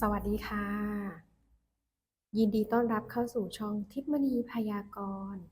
สวัสดีค่ะ ยินดีต้อนรับเข้าสู่ช่องทิพมณีพยากรณ์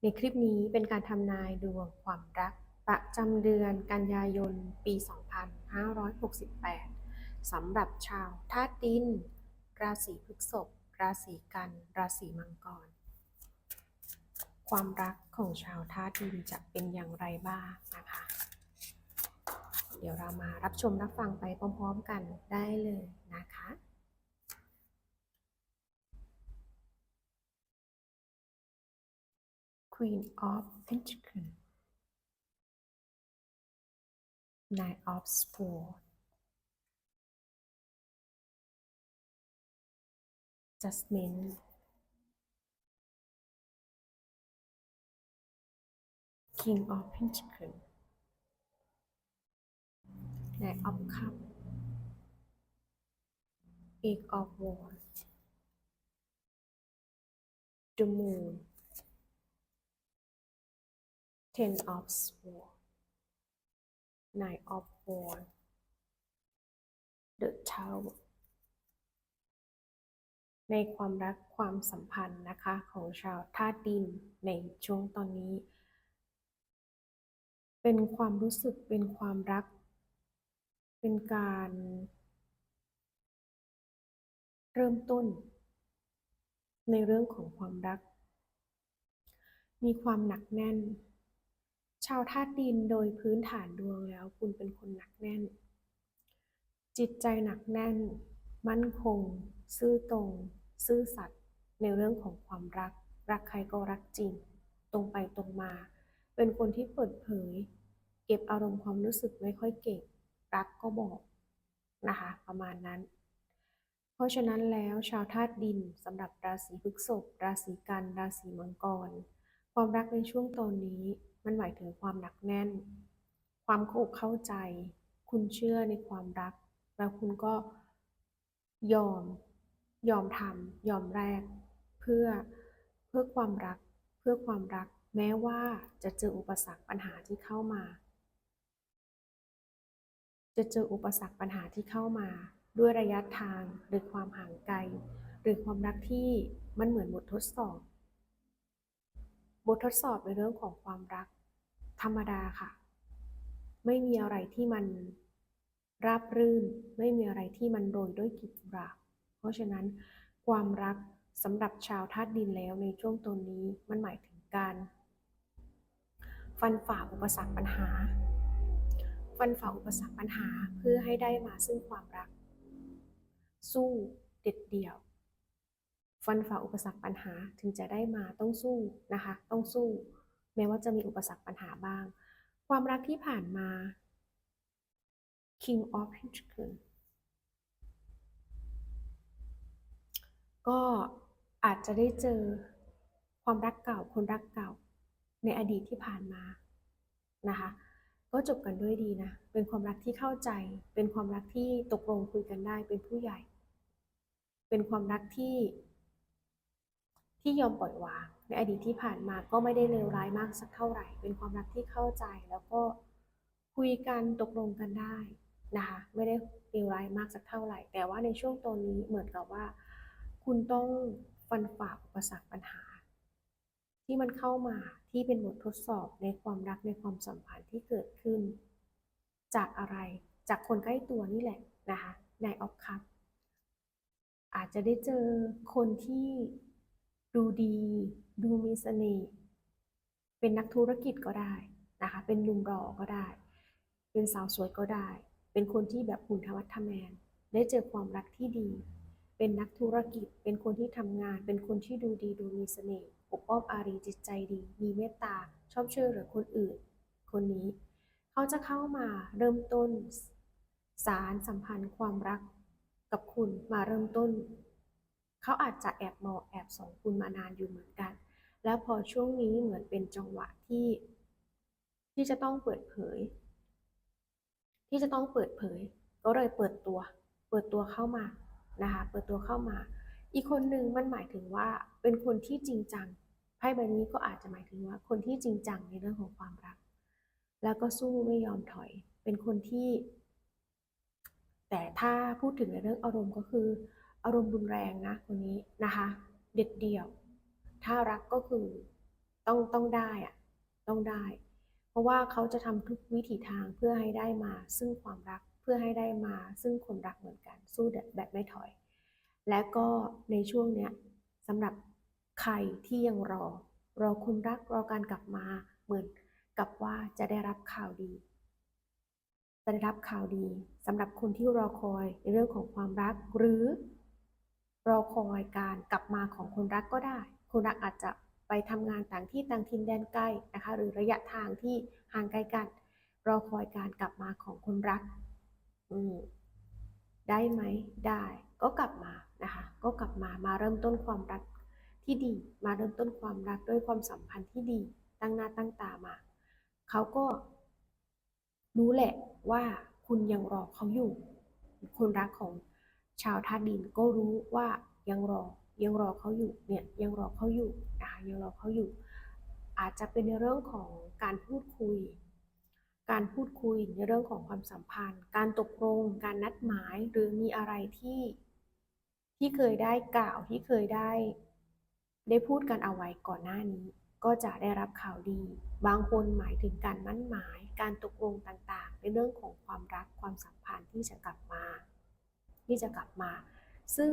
ในคลิปนี้เป็นการทำนายดวงความรัก ประจำเดือนกันยายน ปี 2568 สำหรับชาวธาตุดิน ราศีพฤษภราศีกัน ราศีมังกร ความรักของชาวธาตุดินจะเป็นอย่างไรบ้างนะคะ เดี๋ยวเรามารับชมรับฟังไปพร้อม ๆ กันได้เลยนะคะ Queen of Pentacles Nine of Swords Judgment King of Pentacles Nine of Cups Eight of Wands The Moon Ten of Swords Nine of Wands The Tower ในความรักความสัมพันธ์นะคะของชาวธาตุดินในช่วงตอนนี้ เป็นความรู้สึกเป็นความรัก เป็นการ เริ่มต้น ในเรื่องของความรัก มีความหนักแน่น ชาวธาตุดินโดยพื้นฐานดวงแล้วคุณเป็นคนหนักแน่น จิตใจหนักแน่น มั่นคง ซื่อตรง ซื่อสัตย์ในเรื่องของความรัก รักใครก็รักจริง ตรงไปตรงมา เป็นคนที่เปิดเผย เก็บอารมณ์ความรู้สึกไม่ค่อยเก่ง รักก็บอกนะคะประมาณนั้น เพราะฉะนั้นแล้วชาวธาตุดินสำหรับราศีพฤษภราศีกัน ราศีมังกร ความรักในช่วงตอนนี้ มันหมายถึงความหนักแน่น ความเข้าอกเข้าใจ คุณเชื่อในความรัก แล้วคุณก็ยอม ยอมทำยอมแลกเพื่อเพื่อความรัก เพื่อความรัก แม้ว่าจะเจออุปสรรคปัญหาที่เข้ามา จะเจออุปสรรคปัญหาที่เข้ามา ด้วยระยะทางหรือความห่างไกล หรือความรักที่มันเหมือนบททดสอบบททดสอบในเรื่องของความรัก ธรรมดาค่ะ ไม่มีอะไรที่มันราบรื่น ไม่มีอะไรที่มันโรยด้วยกลีบหลาบเพราะฉะนั้นความรักสำหรับชาวธาตุดินแล้วในช่วงตนนี้มันหมายถึงการ ฟันฝ่าอุปสรรคปัญหา ฟันฝ่าอุปสรรคปัญหาเพื่อให้ได้มาซึ่งความรัก สู้เด็ดเดี่ยว ฟันฝ่าอุปสรรคปัญหาถึงจะได้มาต้องสู้นะคะ ต้องสู้ แม้ว่าจะมีอุปสรรคปัญหาบ้าง ความรักที่ผ่านมา King of Pentacles ก็อาจจะได้เจอความรักเก่าคนรักเก่า ในอดีตที่ผ่านมานะคะ ก็จบกันด้วยดีนะ เป็นความรักที่เข้าใจ เป็นความรักที่ตกลงคุยกันได้ เป็นผู้ใหญ่ เป็นความรักที่ที่ยอมปล่อยวาง ในอดีตที่ผ่านมาก็ไม่ได้เลวร้ายมากสักเท่าไหร่ เป็นความรักที่เข้าใจแล้วก็คุยกันตกลงกันได้นะคะไม่ได้เลวร้ายมากสักเท่าไหร่ แต่ว่าในช่วงตอนนี้เหมือนกับว่า คุณต้องฟันฝ่าอุปสรรคปัญหา ที่มันเข้ามาที่เป็นบททดสอบในความรักในความสัมพันธ์ที่เกิดขึ้น จากอะไรจากคนใกล้ตัวนี่แหละนะคะในออฟคัพอาจจะได้เจอคนที่ดูดี ดูมีเสน่ห์เป็นนักธุรกิจก็ได้นะคะ เป็นหนุ่มหล่อก็ได้ เป็นสาวสวยก็ได้ เป็นคนที่แบบหุ่นธรรมะทแมน ได้เจอความรักที่ดี เป็นนักธุรกิจ เป็นคนที่ทำงาน เป็นคนที่ดูดีดูมีเสน่ห์อบอ้อมอารีจิตใจดี มีเมตตา ชอบช่วยเหลือคนอื่น คนนี้ เขาจะเข้ามาเริ่มต้น สารสัมพันธ์ความรักกับคุณมาเริ่มต้น เขาอาจจะแอบมองแอบส่องคุณมานานอยู่เหมือนกัน แล้วพอช่วงนี้เหมือนเป็นจังหวะที่ ที่จะต้องเปิดเผย ที่จะต้องเปิดเผย ก็เลยเปิดตัว เปิดตัวเข้ามานะคะเปิดตัวเข้ามา อีกคนหนึ่งมันหมายถึงว่าเป็นคนที่จริงจังไพ่ใบนี้ก็อาจจะหมายถึงว่าคนที่จริงจังในเรื่องของความรัก แล้วก็สู้ไม่ยอมถอย เป็นคนที่ แต่ถ้าพูดถึงในเรื่องอารมณ์ก็คือ อารมณ์รุนแรงนะคนนี้นะคะ เด็ดเดี่ยว ถ้ารักก็คือต้องต้องได้อะต้องได้ เพราะว่าเขาจะทำทุกวิถีทางเพื่อให้ได้มา ซึ่งความรักเพื่อให้ได้มา ซึ่งคนรักเหมือนกันสู้แบบไม่ถอย และก็ในช่วงเนี้ยสำหรับใครที่ยังรอ รอคนรักรอการกลับมาเหมือนกับว่าจะได้รับข่าวดีจะได้รับข่าวดีสำหรับคนที่รอคอยในเรื่องของความรักหรือรอคอยการกลับมาของคนรักก็ได้ คนรักอาจจะไปทำงานต่างที่ต่างถิ่นแดนไกลนะคะ หรือระยะทางที่ห่างไกลกัน รอคอยการกลับมาของคนรักอืมได้ไหมได้ ก็กลับมานะคะ ก็กลับมามาเริ่มต้นความรักที่ดี มาเริ่มต้นความรักด้วยความสัมพันธ์ที่ดี ตั้งหน้าตั้งตามา เขาก็รู้แหละว่าคุณยังรอเขาอยู่ คนรักของชาวธาดินก็รู้ว่ายังรอ ยังรอเขาอยู่เนี่ยยังรอเขาอยู่นะคะยังรอเขาอยู่ อาจจะเป็นในเรื่องของการพูดคุย การพูดคุยในเรื่องของความสัมพันธ์ การตกลงการนัดหมายหรือมีอะไรที่ที่เคยได้กล่าวที่เคยได้ ได้พูดกันเอาไว้ก่อนหน้านี้ ก็จะได้รับข่าวดี บางคนหมายถึงการมั่นหมาย การตกลงต่างๆ ในเรื่องของความรักความสัมพันธ์ที่จะกลับมา ที่จะกลับมา ซึ่ง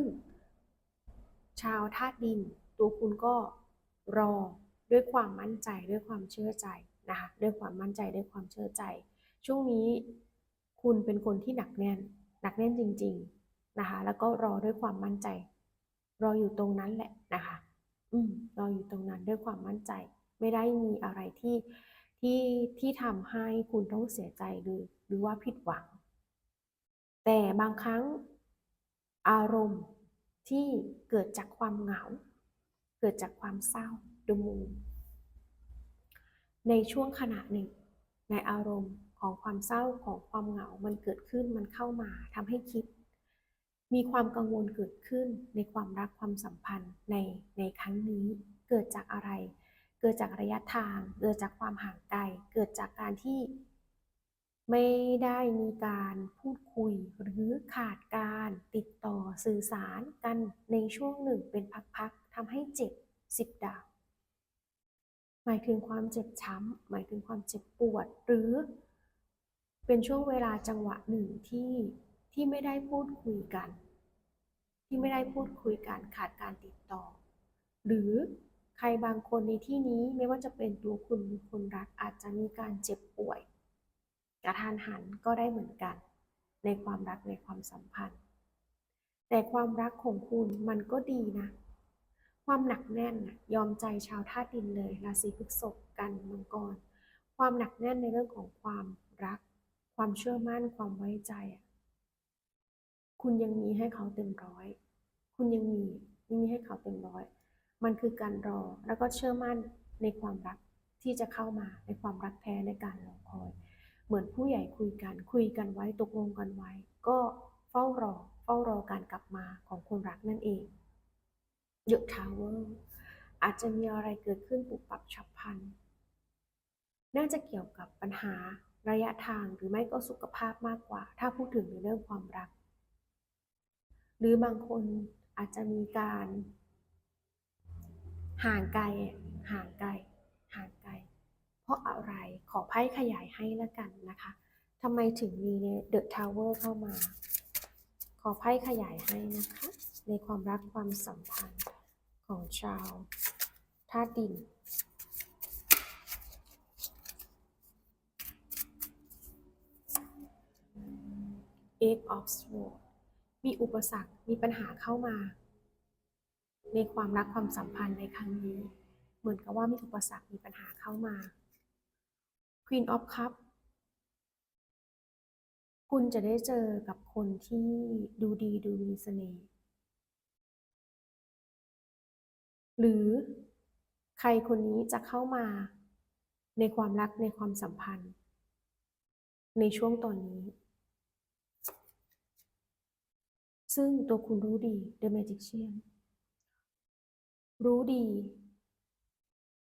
ชาวธาตุดิน ตัวคุณก็รอด้วยความมั่นใจด้วยความเชื่อใจนะคะด้วยความมั่นใจด้วยความเชื่อใจ ช่วงนี้คุณเป็นคนที่หนักแน่น หนักแน่นจริง ๆนะคะ แล้วก็รอด้วยความมั่นใจ รออยู่ตรงนั้นแหละนะคะ อืมรออยู่ตรงนั้นด้วยความมั่นใจ ไม่ได้มีอะไรที่ที่ที่ทำให้คุณต้องเสียใจหรือหรือว่าผิดหวัง แต่บางครั้งอารมณ์ ที่เกิดจากความเหงา เกิดจากความเศร้าดมูในช่วงขณะหนึ่ง ในอารมณ์ของความเศร้าของความเหงา มันเกิดขึ้นมันเข้ามาทำให้คิด มีความกังวลเกิดขึ้นในความรักความสัมพันธ์ในในครั้งนี้เกิดจากอะไร เกิดจากระยะทาง เกิดจากความห่างไกล เกิดจากการที่ ไม่ได้มีการพูดคุยหรือขาดการติดต่อสื่อสารกันในช่วงหนึ่งเป็นพักๆทำให้เจ็บสิบดาบหมายถึงความเจ็บช้ำหมายถึงความเจ็บปวด หรือ เป็นช่วงเวลาจังหวะหนึ่งที่ที่ไม่ได้พูดคุยกัน ที่ไม่ได้พูดคุยกันขาดการติดต่อ หรือใครบางคนในที่นี้ไม่ว่าจะเป็นตัวคุณหรือคนรักอาจจะมีการเจ็บป่วย กระทานหันก็ได้เหมือนกัน ในความรักในความสัมพันธ์ แต่ความรักของคุณมันก็ดีนะ ความหนักแน่นยอมใจชาวธาตุดินเลยราศีพฤษภกันมังกร ความหนักแน่นในเรื่องของความรัก ความเชื่อมั่นความไว้ใจ คุณยังมีให้เขาเต็มร้อย คุณยังมียังมีให้เขาเต็มร้อย มันคือการรอแล้วก็เชื่อมั่นในความรักที่จะเข้ามาในความรักแท้ในการรอคอย เหมือนผู้ใหญ่คุยกัน คุยกันไว้ตกลงกันไว้ ก็เฝ้ารอ เฝ้ารอการกลับมาของคนรักนั่นเองเยอะทาวเวอร์อาจจะมีอะไรเกิดขึ้นปุบปับฉับพลัน น่าจะเกี่ยวกับปัญหาระยะทางหรือไม่ก็สุขภาพมากกว่า ถ้าพูดถึงในเรื่องความรัก หรือบางคนอาจจะมีการ ห่างไกลห่างไกลห่างไกล เพราะอะไรขอไพ่ขยายให้แล้วกันนะคะทำไมถึงมีเดอะทาวเวอร์เข้ามา ขอไพ่ขยายให้นะคะ ในความรักความสัมพันธ์ของชาวธาตุดิน Eight of Swords มีอุปสรรค มีปัญหาเข้ามา ในความรักความสัมพันธ์ในครั้งนี้ เหมือนกับว่ามีอุปสรรค มีปัญหาเข้ามา Queen of Cup คุณจะได้เจอกับคนที่ดูดีดูมีเสน่ห์หรือใครคนนี้จะเข้ามาในความรักในความสัมพันธ์ ในช่วงตอนนี้ ซึ่งตัวคุณรู้ดี The Magician รู้ดี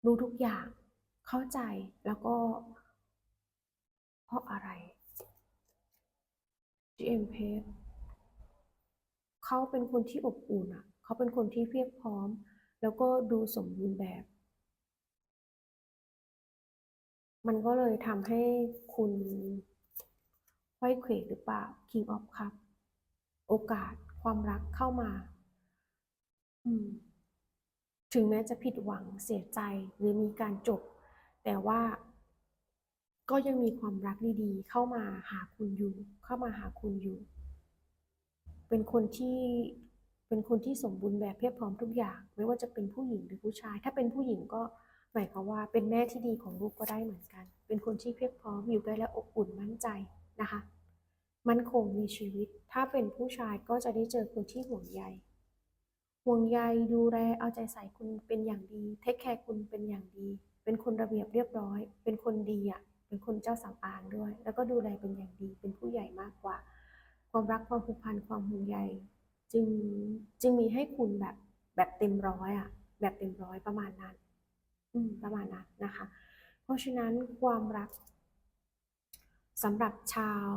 รู้ทุกอย่าง เข้าใจแล้วก็ ราะอะไร GM p a เขาเป็นคนที่อบอุ่นอะ เขาเป็นคนที่เพียบพร้อม แล้วก็ดูสมบูรณ์แบบ มันก็เลยทำให้คุณไขว้เขวหรือเปล่า King of Cup โอกาสความรักเข้ามา อืม ถึงแม้จะผิดหวังเสียใจหรือมีการจบ แต่ว่า ก็ยังมีความรักดีๆ เข้ามาหาคุณอยู่ เข้ามาหาคุณอยู่ เป็นคนที่เป็นคนที่สมบูรณ์แบบเพียบพร้อมทุกอย่าง ไม่ว่าจะเป็นผู้หญิงหรือผู้ชาย ถ้าเป็นผู้หญิงก็หมายความว่าเป็นแม่ที่ดีของลูกก็ได้เหมือนกัน เป็นคนที่เพียบพร้อมอยู่ได้และอบอุ่นมั่นใจนะคะ มั่นคงมีชีวิต ถ้าเป็นผู้ชายก็จะได้เจอคนที่ห่วงใย ห่วงใยดูแลเอาใจใส่คุณเป็นอย่างดี เทคแคร์คุณเป็นอย่างดี เป็นคนระเบียบเรียบร้อย เป็นคนดีอะ เป็นคนเจ้าสำอางด้วย แล้วก็ดูแลเป็นอย่างดีเป็นผู้ใหญ่มากกว่า ความรักความผูกพันความห่วงใยจึงจึงมีให้คุณแบบแบบเต็มร้อยอะแบบเต็มร้อยประมาณนั้น อืม ประมาณนั้นนะคะ เพราะฉะนั้นความรักสำหรับชาว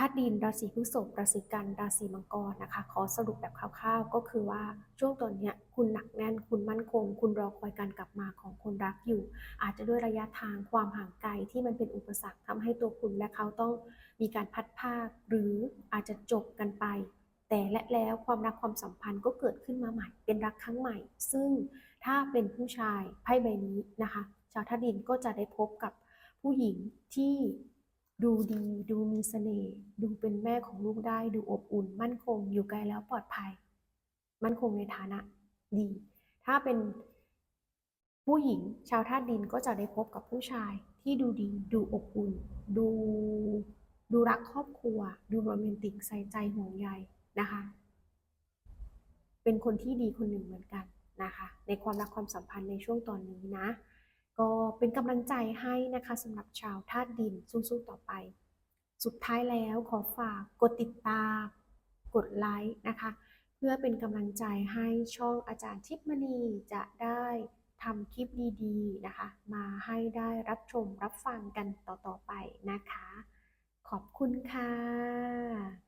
ธาตุดินราศีพฤษภราศีกันราศีมังกรนะคะ ขอสรุปแบบคร่าวๆ ก็คือว่าช่วงตอนนี้คุณหนักแน่น คุณมั่นคง คุณรอคอยการกลับมาของคนรักอยู่ อาจจะด้วยระยะทางความห่างไกลที่มันเป็นอุปสรรคทำให้ตัวคุณและเขาต้องมีการพัดภาค หรืออาจจะจบกันไป แต่และแล้วความรักความสัมพันธ์ก็เกิดขึ้นมาใหม่ เป็นรักครั้งใหม่ ซึ่งถ้าเป็นผู้ชายไพ่ใบนี้นะคะ ชาวธาตุดินก็จะได้พบกับผู้หญิงที่ ดูดี ดูมีเสน่ห์ดูเป็นแม่ของลูกได้ ดูอบอุ่น มั่นคง อยู่ไกลแล้วปลอดภัย มั่นคงในฐานะดี ถ้าเป็นผู้หญิงชาวธาตุดินก็จะได้พบกับผู้ชายที่ดูดี ดูอบอุ่น ดูดูรักครอบครัว ดูโรแมนติกใส่ใจห่วงใยนะคะ เป็นคนที่ดีคนหนึ่งเหมือนกันนะคะ ในความรักความสัมพันธ์ในช่วงตอนนี้นะ ก็เป็นกำลังใจให้นะคะสำหรับชาวธาตุดินสู้ๆต่อไป สุดท้ายแล้วขอฝากกดติดตาม กดไลค์นะคะ เพื่อเป็นกำลังใจให้ช่องอาจารย์ทิพมณีจะได้ทำคลิปดีๆนะคะ มาให้ได้รับชมรับฟังกันต่อๆไปนะคะ ขอบคุณค่ะ